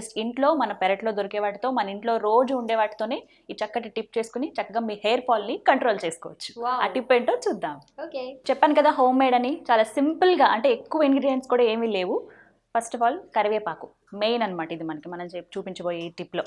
Just ఇంట్లో మన పెరట్లో దొరికే వాటితో మన ఇంట్లో రోజు ఉండే వాటితోనే ఈ చక్కటి టిప్ చేసుకుని చక్కగా మీ హెయిర్ ఫాల్ని కంట్రోల్ చేసుకోవచ్చు. ఆ టిప్ ఏంటో చూద్దాం. ఓకే. చెప్పాను కదా హోమ్ మేడ్ అని చాలా సింపుల్గా అంటే ఎక్కువ ఇంగ్రీడియంట్స్ కూడా ఏమీ లేవు. ఫస్ట్ ఆఫ్ ఆల్ కరివేపాకు మెయిన్ అన్నమాట ఇది మనకి మనం చెప్- చూపించబోయే ఈ టిప్లో.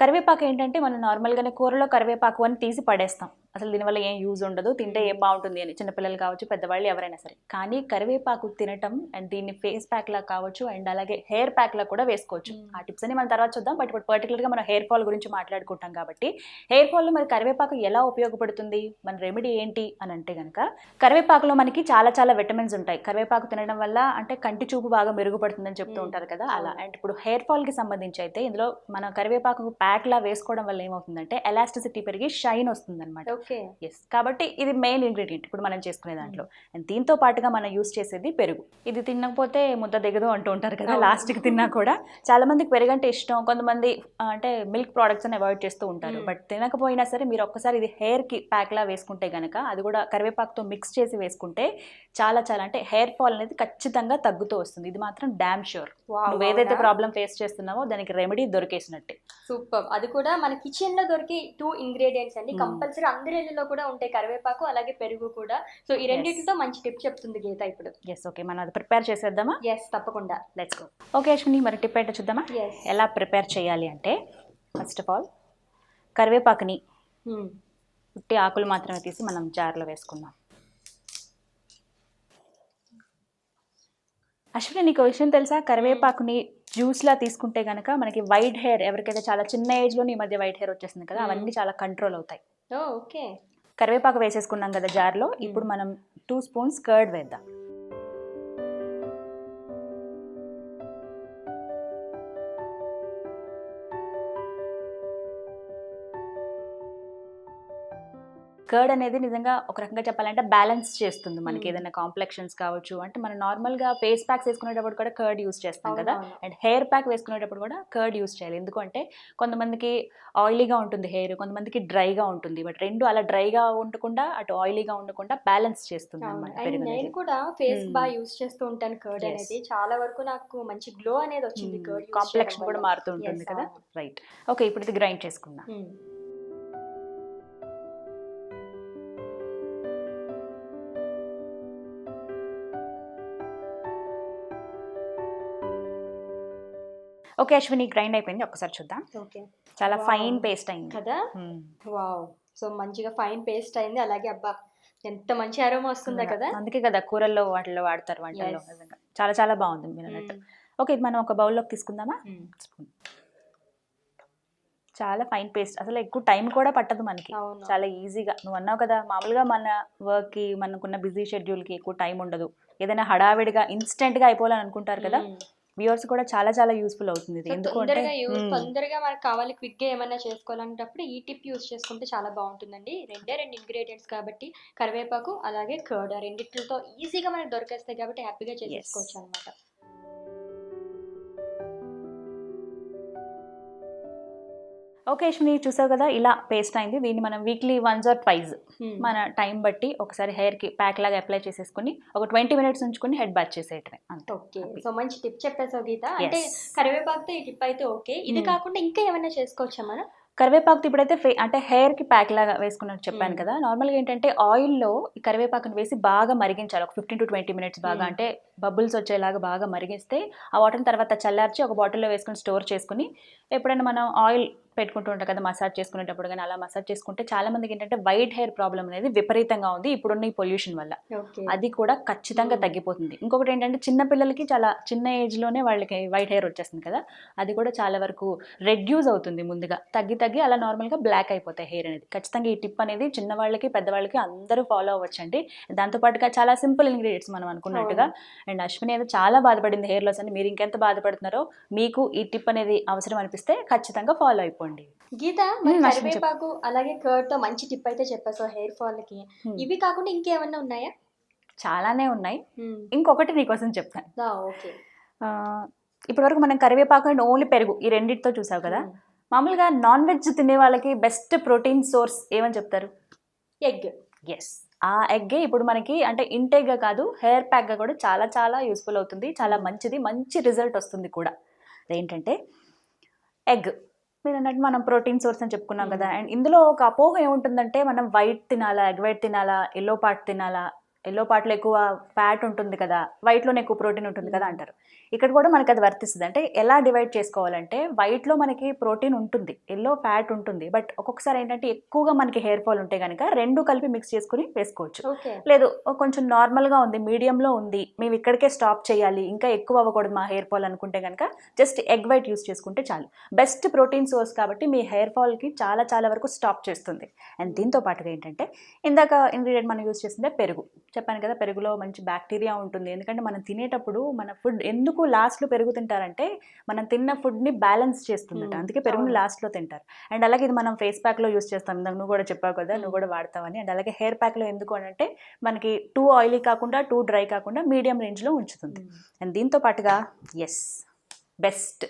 కరివేపాకు ఏంటంటే మనం నార్మల్గానే కూరలో కరివేపాకు అని తీసి పడేస్తాం. అసలు దీనివల్ల ఏం యూజ్ ఉండదు తింటే ఏం బాగుంటుంది అని. చిన్నపిల్లలు కావచ్చు పెద్దవాళ్ళు ఎవరైనా సరే. కానీ కరివేపాకు తినటం అండ్ దీన్ని ఫేస్ ప్యాక్ లా కావచ్చు అండ్ అలాగే హెయిర్ ప్యాక్ లా కూడా వేసుకోవచ్చు. Mm. ఆ టిప్స్ అని మనం తర్వాత చూద్దాం. బట్ ఇప్పుడు పర్టికులర్గా మనం హెయిర్ ఫాల్ గురించి మాట్లాడుకుంటాం కాబట్టి హెయిర్ ఫాల్లో మరి కరివేపాకు ఎలా ఉపయోగపడుతుంది? మన రెమెడీ ఏంటి? అని అంటే కనుక కరివేపాకులో మనకి చాలా చాలా విటమిన్స్ ఉంటాయి. కరివేపాకు తినడం వల్ల అంటే కంటి చూపు బాగా మెరుగుపడుతుందని చెప్తూ Mm. ఉంటారు కదా అలా. అండ్ ఇప్పుడు హెయిర్ ఫాల్కి సంబంధించి అయితే ఇందులో మన కరివేపాకు ప్యాక్ లా వేసుకోవడం వల్ల ఏమవుతుందంటే ఎలాస్టిసిటీ పెరిగి షైన్ వస్తుంది అనమాట ఓకే. ఎస్ కాబట్టి ఇది మెయిన్ ఇంగ్రీడియంట్ ఇప్పుడు మనం చేసుకునే దాంట్లో. అండ్ దీంతో పాటుగా మనం యూస్ చేసేది పెరుగు. ఇది తినకపోతే ముద్ద దిగదు అంటూ ఉంటారు కదా అవును. లాస్ట్కి తిన్నా కూడా. చాలా మందికి పెరుగు అంటే ఇష్టం. కొంతమంది అంటే మిల్క్ ప్రోడక్ట్స్ అని అవాయిడ్ చేస్తూ ఉంటారు. బట్ తినకపోయినా సరే మీరు ఒక్కసారి ఇది హెయిర్కి ప్యాక్లా వేసుకుంటే గనక అది కూడా కరివేపాకుతో మిక్స్ చేసి వేసుకుంటే చాలా చాలా అంటే హెయిర్ ఫాల్ అనేది ఖచ్చితంగా తగ్గుతూ వస్తుంది. ఇది మాత్రం డామ్ షూర్ నువ్వు ఏదైతే ప్రాబ్లం ఫేస్ చేస్తున్నావో దానికి రెమెడీ దొరికేసినట్టే. సూపర్ అది కూడా మన కిచెన్లో దొరికే టూ ఇంగ్రీడియంట్స్ అండి. Hmm. కంపల్సరీ అందరి ఇళ్ళలో కూడా ఉంటాయి కరివేపాకు అలాగే పెరుగు కూడా. సో ఈ రెండింటితో మంచి టిప్ చెప్తుంది గీత ఇప్పుడు. ఎస్ ఓకే మనం అది ప్రిపేర్ చేసేద్దామా? ఎస్ తప్పకుండా. లెట్స్ గో ఓకే అశ్విని మరి టిప్ ఏంటో చూద్దామా? ఎలా ప్రిపేర్ చేయాలి అంటే ఫస్ట్ ఆఫ్ ఆల్ కరివేపాకుని ఉట్టి ఆకులు మాత్రమే తీసి మనం జార్లో వేసుకుందాం. అశ్విని నీకు విషయం తెలుసా? కరివేపాకుని జ్యూస్లా తీసుకుంటే కనుక మనకి వైట్ హెయిర్ ఎవరికైతే చాలా చిన్న ఏజ్లోని ఈ మధ్య వైట్ హెయిర్ వచ్చేసింది కదా Hmm. అవన్నీ చాలా కంట్రోల్ అవుతాయి. ఓకే. కరివేపాకు వేసేసుకున్నాం కదా జార్లో ఇప్పుడు మనం టూ స్పూన్స్ కర్డ్ వేద్దాం. కర్డ్ అనేది నిజంగా ఒక రకంగా చెప్పాలంటే బ్యాలెన్స్ చేస్తుంది మనకి. Hmm. ఏదైనా కాంప్లెక్షన్స్ కావచ్చు అంటే మనం నార్మల్గా ఫేస్ ప్యాక్స్ వేసుకునేటప్పుడు కూడా కర్డ్ యూస్ చేస్తాం కదా. అండ్ హెయిర్ ప్యాక్ వేసుకునేటప్పుడు కూడా కర్డ్ యూస్ చేయాలి. ఎందుకంటే కొంతమందికి ఆయిలీగా ఉంటుంది హెయిర్ కొంతమందికి డ్రైగా ఉంటుంది. బట్ రెండు అలా డ్రైగా ఉండకుండా అటు ఆయిలీగా ఉండకుండా బ్యాలెన్స్ చేస్తుంది నేను కూడా ఫేస్ Hmm. బాగా యూస్ చేస్తూ ఉంటాను కర్డ్. అనేది. చాలా వరకు నాకు మంచి గ్లో అనేది వచ్చింది కర్డ్ కాంప్లెక్షన్ కూడా మారుతూ ఉంటుంది కదా? రైట్ ఓకే ఇప్పుడు ఇది గ్రైండ్ చేసుకుందాం. ఓకే అశ్విని గ్రైండ్ అయిపోయింది. ఒకసారి చూద్దాం. ఓకే. చాలా. ఫైన్ పేస్ట్ అయింది. కదా? Hmm. వావ్ సో మంచిగా ఫైన్ పేస్ట్ అయింది. అలాగే అబ్బా ఎంత మంచి అరోమా వస్తుందా కదా? అందుకే కదా కూరల్లో వాటిలో వాడతారు వంటల్లో. చాలా చాలా బాగుంది మీరు అన్నట్టు. ఓకే ఇది మనం ఒక బౌల్లోకి తీసుకుందామా? స్పూన్. చాలా ఫైన్ పేస్ట్ అసలు ఎక్కువ టైం కూడా పట్టదు మనకి. చాలా ఈజీగా నువ్వు అన్నావు కదా మామూలుగా మన వర్క్కి మనకున్న బిజీ షెడ్యూల్కి ఎక్కువ టైం ఉండదు. ఏదైనా హడావిడిగా ఇన్స్టెంట్గా అయిపోవాలని అనుకుంటారు కదా. వ్యూవర్స్ కూడా చాలా చాలా యూస్ఫుల్ అవుతుంది ఇది. సో ఎందుకంటే తొందరగా మనకు కావాలి క్విక్గా ఏమైనా చేసుకోవాలంటప్పుడు ఈ టిప్ యూస్ చేసుకుంటే చాలా బాగుంటుందండి. రెండే రెండు ఇంగ్రీడియంట్స్ కాబట్టి కరివేపాకు అలాగే కర్డ్ రెండిట్లతో ఈజీగా మనకు దొరికేస్తాయి కాబట్టి హ్యాపీగా చేసేసుకోవచ్చు అనమాట ఓకే అశ్విని చూసావు కదా ఇలా పేస్ట్ అయింది. దీన్ని మనం వీక్లీ వన్స్ ఆర్ ట్వైజ్ మన టైం బట్టి ఒకసారి హెయిర్కి ప్యాక్ లాగా అప్లై చేసేసుకుని ఒక ట్వంటీ మినిట్స్ ఉంచుకుని హెడ్ బాత్ చేసేయటమే. అంతే. ఓకే. సో మంచి టిప్ చెప్పేసావు గీత. అంటే. కరివేపాకుతో ఈ టిప్ అయితే ఓకే. ఇది మ్మ్. కాకుండా ఇంకా ఏమైనా చేసుకోవచ్చా మనం? కరివేపాకు ఇప్పుడైతే ఫే అంటే హెయిర్కి ప్యాక్ లాగా వేసుకున్నట్టు చెప్పాను మ్మ్. కదా. నార్మల్గా ఏంటంటే ఆయిల్లో ఈ కరివేపాకును వేసి బాగా మరిగించాలి. ఒక ఫిఫ్టీన్ టు ట్వంటీ మినిట్స్ బాగా. మ్మ్. అంటే బబుల్స్ వచ్చేలాగా బాగా మరిగిస్తే ఆ వాటర్ని తర్వాత చల్లార్చి ఒక బాటిల్లో వేసుకుని స్టోర్ చేసుకుని ఎప్పుడైనా మనం ఆయిల్ పెట్టుకుంటూ ఉంటాం కదా మసాజ్ చేసుకునేటప్పుడు కానీ అలా మసాజ్ చేసుకుంటే చాలా మందికి ఏంటంటే వైట్ హెయిర్ ప్రాబ్లం అనేది విపరీతంగా ఉంది ఇప్పుడున్న ఈ పొల్యూషన్ వల్ల. అది కూడా ఖచ్చితంగా. తగ్గిపోతుంది. ఇంకొకటి ఏంటంటే చిన్న పిల్లలకి చాలా చిన్న ఏజ్లోనే వాళ్ళకి వైట్ హెయిర్ వచ్చేస్తుంది కదా అది కూడా చాలా వరకు రెడ్యూస్ అవుతుంది ముందుగా. తగ్గి తగ్గి అలా నార్మల్గా బ్లాక్ అయిపోతాయి హెయిర్ అనేది. ఖచ్చితంగా ఈ టిప్ అనేది చిన్న వాళ్ళకి పెద్దవాళ్ళకి అందరూ ఫాలో అవ్వచ్చండి. దాంతోపాటుగా చాలా సింపుల్ ఇంగ్రీడియంట్స్ మనం అనుకున్నట్టుగా అండ్ అశ్విని అయితే చాలా బాధపడింది హెయిర్ లాస్ అని. మీరు ఇంకెంత బాధపడుతున్నారో మీకు ఈ టిప్ అనేది అవసరం అనిపిస్తే ఖచ్చితంగా ఫాలో అయిపోండి. గీత మరి అశ్విని చెప్పు. కరివేపాకు అలాగే కర్డ్తో మంచి టిప్ అయితే చెప్పేసావు హెయిర్ ఫాల్కి. ఇవి కాకుండా ఇంకేమన్నా ఉన్నాయా? చాలానే ఉన్నాయి. ఇంకొకటి నీకోసం చెప్తాను. ఓకే. ఇప్పటివరకు మనం కరివేపాకు అండ్ ఓన్లీ పెరుగు ఈ రెండింటితో చూసావు కదా? మామూలుగా నాన్ వెజ్ తినే వాళ్ళకి బెస్ట్ ప్రోటీన్ సోర్స్ ఏమని చెప్తారు? ఎగ్. ఎస్ ఆ ఎగ్గే ఇప్పుడు మనకి అంటే ఇంటేక్గా కాదు హెయిర్ ప్యాక్గా కూడా చాలా చాలా యూస్ఫుల్ అవుతుంది. చాలా మంచిది మంచి రిజల్ట్ వస్తుంది కూడా. అదేంటంటే ఎగ్. మీరు అన్నట్టు మనం ప్రోటీన్ సోర్స్ అని చెప్పుకున్నాం కదా. అండ్ ఇందులో ఒక అపోహ ఏముంటుందంటే మనం వైట్ తినాలా ఎగ్ వైట్ తినాలా ఎల్లో పార్ట్ తినాలా ఎల్లో పార్ట్లో ఎక్కువ ఫ్యాట్ ఉంటుంది కదా వైట్లోనే ఎక్కువ ప్రోటీన్ ఉంటుంది కదా అంటారు. ఇక్కడ కూడా మనకి అది వర్తిస్తుంది. అంటే ఎలా డివైడ్ చేసుకోవాలంటే వైట్లో మనకి ప్రోటీన్ ఉంటుంది ఎల్లో ఫ్యాట్ ఉంటుంది. బట్ ఒక్కొక్కసారి ఏంటంటే ఎక్కువగా మనకి హెయిర్ ఫాల్ ఉంటే కనుక రెండు కలిపి మిక్స్ చేసుకుని వేసుకోవచ్చు. లేదు కొంచెం నార్మల్గా ఉంది మీడియంలో ఉంది మేము ఇక్కడికే స్టాప్ చేయాలి ఇంకా ఎక్కువ అవ్వకూడదు మా హెయిర్ ఫాల్ అనుకుంటే కనుక జస్ట్ ఎగ్ వైట్ యూస్ చేసుకుంటే చాలు. బెస్ట్ ప్రోటీన్ సోర్స్ కాబట్టి మీ హెయిర్ ఫాల్కి చాలా చాలా వరకు స్టాప్ చేస్తుంది. అండ్ దీంతో పాటుగా ఏంటంటే ఇందాక ఇంగ్రీడియంట్ మనం యూస్ చేసిందే పెరుగు. చెప్పాను కదా పెరుగులో మంచి బ్యాక్టీరియా ఉంటుంది. ఎందుకంటే మనం తినేటప్పుడు మన ఫుడ్ ఎందుకు లాస్ట్లో పెరుగు తింటారంటే మనం తిన్న ఫుడ్ని బ్యాలెన్స్ చేస్తుందట. అందుకే పెరుగుని. లాస్ట్లో తింటారు. అండ్ అలాగే ఇది మనం ఫేస్ ప్యాక్లో యూస్ చేస్తాం. ఇందాక నువ్వు కూడా చెప్పావు కదా నువ్వు కూడా వాడతావని. అండ్ అలాగే హెయిర్ ప్యాక్లో ఎందుకు అని అంటే మనకి టూ ఆయిలీ కాకుండా టూ డ్రై కాకుండా మీడియం రేంజ్లో ఉంచుతుంది. అండ్ దీంతో పాటుగా ఎస్ బెస్ట్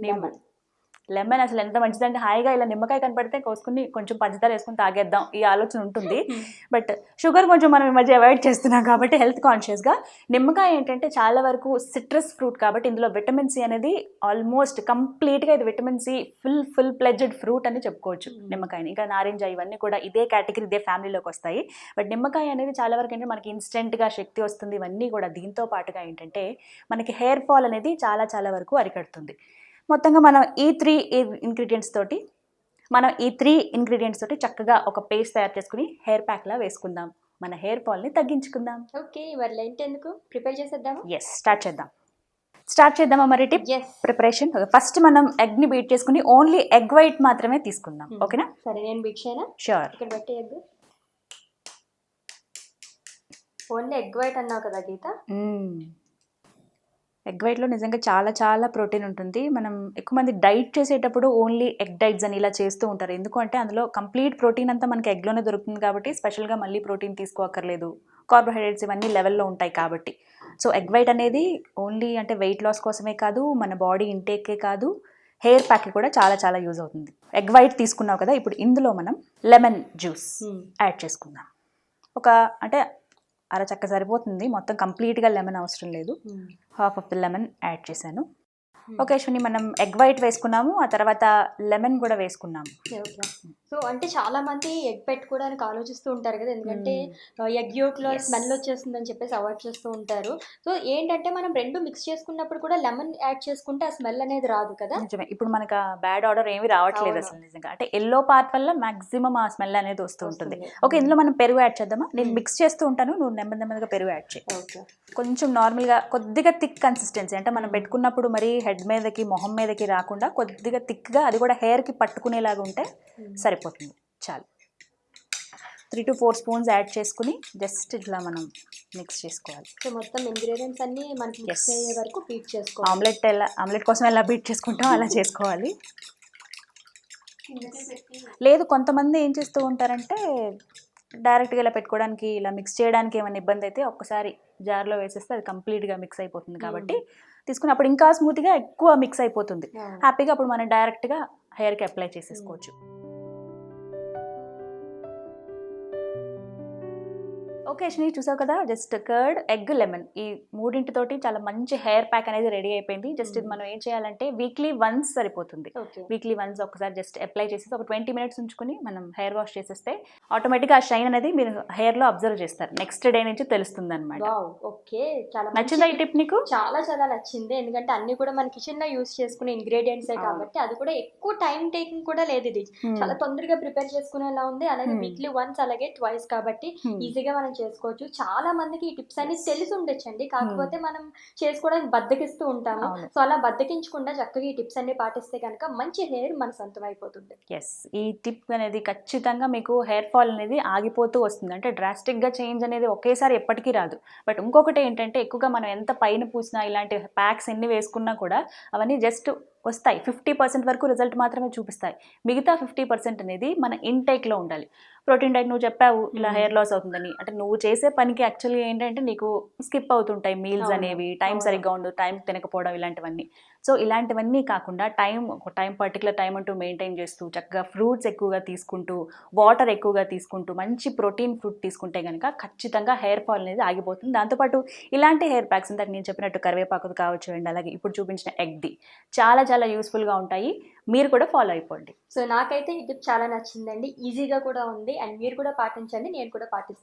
నిమ్మ లెమన్ అసలు ఎంత మంచిదంటే హాయిగా ఇలా నిమ్మకాయ కనపడితే కోసుకుని కొంచెం పంచదార వేసుకుని తాగేద్దాం ఈ ఆలోచన ఉంటుంది. బట్ షుగర్ కొంచెం మనం ఈ మధ్య అవాయిడ్ చేస్తున్నాం కాబట్టి హెల్త్ కాన్షియస్గా నిమ్మకాయ ఏంటంటే చాలా వరకు సిట్రస్ ఫ్రూట్ కాబట్టి ఇందులో విటమిన్ సి అనేది ఆల్మోస్ట్ కంప్లీట్గా ఇది vitamin C full full fledged fruit అని చెప్పుకోవచ్చు Mm. నిమ్మకాయని. ఇంకా నారింజ ఇవన్నీ కూడా ఇదే కేటగిరీ ఇదే ఫ్యామిలీలోకి వస్తాయి. బట్ నిమ్మకాయ అనేది చాలా వరకు ఏంటంటే మనకి ఇన్స్టెంట్గా శక్తి వస్తుంది. ఇవన్నీ కూడా దీంతో పాటుగా ఏంటంటే మనకి హెయిర్ ఫాల్ అనేది చాలా చాలా వరకు అరికడుతుంది. మొత్తంగా మనం ఈ త్రీ ఇంగ్రీడియంట్స్ తోటి మనం ఈ త్రీ ఇంగ్రీడియంట్స్ తోటి చక్కగా ఒక పేస్ట్ తయారు చేసుకుని హెయిర్ ప్యాక్లా వేసుకుందాం. మన హెయిర్ ఫాల్ని తగ్గించుకుందాం. ఓకే లెంట్ ఎందుకు? ప్రిపేర్ చేసేద్దామా? ఎస్ స్టార్ట్ చేద్దాం. స్టార్ట్ చేద్దామా మరి టిప్ ప్రిపరేషన్ ఫస్ట్ మనం ఎగ్ని బీట్ చేసుకుని ఓన్లీ ఎగ్ వైట్ మాత్రమే తీసుకుందాం. Hmm. ఓకేనా సరే నేను బిగ్ చేయనా? షూర్ ఇక్కడ పెట్టి ఎగ్ ఓన్లీ ఎగ్ వైట్ అన్నావు కదా గీత? ఎగ్ వైట్లో నిజంగా చాలా చాలా ప్రోటీన్ ఉంటుంది. మనం ఎక్కువ మంది డైట్ చేసేటప్పుడు ఓన్లీ ఎగ్ డైట్స్ అని ఇలా చేస్తూ ఉంటారు. ఎందుకంటే అందులో కంప్లీట్ ప్రోటీన్ అంతా మనకి ఎగ్లోనే దొరుకుతుంది కాబట్టి స్పెషల్గా మళ్ళీ ప్రోటీన్ తీసుకోక్కర్లేదు. కార్బోహైడ్రేట్స్ ఇవన్నీ లెవెల్లో ఉంటాయి కాబట్టి. సో ఎగ్ వైట్ అనేది ఓన్లీ అంటే వెయిట్ లాస్ కోసమే కాదు మన బాడీ ఇంటేకే కాదు హెయిర్ ప్యాక్కి కూడా చాలా చాలా యూజ్ అవుతుంది. ఎగ్ వైట్ తీసుకున్నావు కదా ఇప్పుడు ఇందులో మనం లెమన్ జ్యూస్ యాడ్ చేసుకుందాం. ఒక అంటే అరచక్క సరిపోతుంది. మొత్తం కంప్లీట్గా లెమన్ అవసరం లేదు. Half of the lemon add చేశాను. ఓకే అశ్విని మనం ఎగ్ వైట్ వేసుకున్నాము ఆ తర్వాత లెమన్ కూడా వేసుకున్నాము. సో అంటే చాలా మంది ఎగ్ పెట్టుకోవడానికి ఆలోచిస్తూ ఉంటారు కదా ఎందుకంటే ఎగ్ యోక్లో. స్మెల్ వచ్చేస్తుందని చెప్పేసి అవాయిడ్ చేస్తూ ఉంటారు. సో ఏంటంటే మనం రెండు మిక్స్ చేసుకున్నప్పుడు కూడా లెమన్ యాడ్ చేసుకుంటే ఆ స్మెల్ అనేది రాదు కదా? నిజమే. ఇప్పుడు మనకు బ్యాడ్ ఆర్డర్ ఏమీ రావట్లేదు. అసలు నిజంగా. అంటే ఎల్లో పార్ట్ వల్ల మాక్సిమం ఆ స్మెల్ అనేది వస్తూ ఉంటుంది. ఓకే ఇందులో మనం పెరుగు యాడ్ చేద్దామా? నేను Hmm. మిక్స్ చేస్తూ ఉంటాను నువ్వు నెమ్మది నెమ్మదిగా పెరుగు యాడ్ చేయి. ఓకే కొంచెం నార్మల్గా కొద్దిగా థిక్ కన్సిస్టెన్సీ అంటే మనం పెట్టుకున్నప్పుడు మరి హెడ్ మీదకి మొహం మీదకి రాకుండా కొద్దిగా థిక్గా అది కూడా హెయిర్కి పట్టుకునేలాగా ఉంటే సరిపోతుంది. చాలు. Three to four spoons add చేసుకుని జస్ట్ ఇట్లా మనం మిక్స్ చేసుకోవాలి. సో మొత్తం ఇంగ్రీడియంట్స్ అన్ని మనకి మిక్స్. అయ్యే వరకు బీట్ చేసుకోవాలి. ఆమ్లెట్ ఎలా ఆమ్లెట్ కోసం ఎలా బీట్ చేసుకుంటాం అలా చేసుకోవాలి. లేదు కొంతమంది ఏం చేస్తూ ఉంటారంటే డైరెక్ట్గా ఇలా పెట్టుకోవడానికి ఇలా మిక్స్ చేయడానికి ఏమైనా ఇబ్బంది అయితే ఒక్కసారి జార్లో వేసేస్తే అది కంప్లీట్గా మిక్స్ అయిపోతుంది కాబట్టి తీసుకుని అప్పుడు ఇంకా స్మూత్గా ఎక్కువ మిక్స్ అయిపోతుంది. హ్యాపీగా అప్పుడు మనం డైరెక్ట్గా హెయిర్కి అప్లై చేసేసుకోవచ్చు. ఓకే చూసావు కదా జస్ట్ కర్డ్ ఎగ్ లెమన్ ఈ మూడింటితోటి చాలా మంచి హెయిర్ ప్యాక్ అనేది రెడీ అయిపోయింది. జస్ట్ ఇది Mm. మనం ఏం చేయాలంటే వీక్లీ వన్స్ సరిపోతుంది. వీక్లీ వన్స్ ఒకసారి జస్ట్ అప్లై చేసేసి ఒక ట్వంటీ మినిట్స్ ఉంచుకుని మనం హెయిర్ వాష్ చేసేస్తే ఆటోమేటిక్గా ఆ షైన్ అనేది మీరు హెయిర్లో అబ్జర్వ్ చేస్తారు. నెక్స్ట్ డే నుంచి తెలుస్తుంది అనమాట ఓకే చాలా నచ్చిందా ఈ టిప్ నీకు? చాలా చాలా నచ్చింది. ఎందుకంటే అన్ని కూడా మన కిచెన్లో యూస్ చేసుకునే ఇంగ్రీడియంట్సే. కాబట్టి అది కూడా ఎక్కువ టైం టేకింగ్ కూడా లేదు ఇది. చాలా తొందరగా ప్రిపేర్ చేసుకునేలా ఉంది. అలాగే Hmm. వీక్లీ వన్స్ అలాగే ట్వైస్ కాబట్టి Hmm. ఈజీగా మనం చేసుకోవచ్చు. చాలా మందికి ఈ టిప్స్ అన్ని తెలిసి ఉండొచ్చండి. కాకపోతే మనం చేసుకోవడానికి బద్దకిస్తూ ఉంటాము. సో అలా బద్దకించకుండా చక్కగా ఈ టిప్స్ అన్ని పాటిస్తే కనుక మంచి హెయిర్ మన సొంతం అయిపోతుంది. ఎస్ ఈ టిప్ అనేది ఖచ్చితంగా మీకు హెయిర్ ఫాల్ అనేది ఆగిపోతూ వస్తుంది. అంటే డ్రాస్టిక్గా చేంజ్ అనేది ఒకేసారి ఎప్పటికీ రాదు. బట్ ఇంకొకటి ఏంటంటే ఎక్కువగా మనం ఎంత పైన పూసినా ఇలాంటి ప్యాక్స్ ఎన్ని వేసుకున్నా కూడా అవన్నీ జస్ట్ వస్తాయి. ఫిఫ్టీ పర్సెంట్ వరకు రిజల్ట్ మాత్రమే చూపిస్తాయి. మిగతా ఫిఫ్టీ పర్సెంట్ అనేది మన ఇంటేక్లో ఉండాలి. ప్రోటీన్ డైట్ నువ్వు చెప్పావు ఇలా. హెయిర్ లాస్ అవుతుందని. అంటే నువ్వు చేసే పనికి యాక్చువల్గా ఏంటంటే నీకు స్కిప్ అవుతుంటాయి మీల్స్ అనేవి టైం. సరిగ్గా ఉండదు టైం తినకపోవడం ఇలాంటివన్నీ. సో ఇలాంటివన్నీ కాకుండా టైం ఒక టైం పర్టికులర్ టైం అంటూ మెయింటైన్ చేస్తూ చక్కగా ఫ్రూట్స్ ఎక్కువగా తీసుకుంటూ వాటర్ ఎక్కువగా తీసుకుంటూ మంచి ప్రోటీన్ ఫుడ్ తీసుకుంటే కనుక ఖచ్చితంగా హెయిర్ ఫాల్ అనేది ఆగిపోతుంది. దాంతోపాటు ఇలాంటి హెయిర్ ప్యాక్స్ ఇందాక నేను చెప్పినట్టు కరివేపాకుది కావచ్చు అండ్ అలాగే ఇప్పుడు చూపించిన ఎగ్ది చాలా చాలా యూస్ఫుల్గా ఉంటాయి. మీరు కూడా ఫాలో అయిపోండి. సో నాకైతే ఈ టిప్ చాలా నచ్చిందండి. ఈజీగా కూడా ఉంది అండ్ మీరు కూడా పాటించండి నేను కూడా పాటిస్తాను.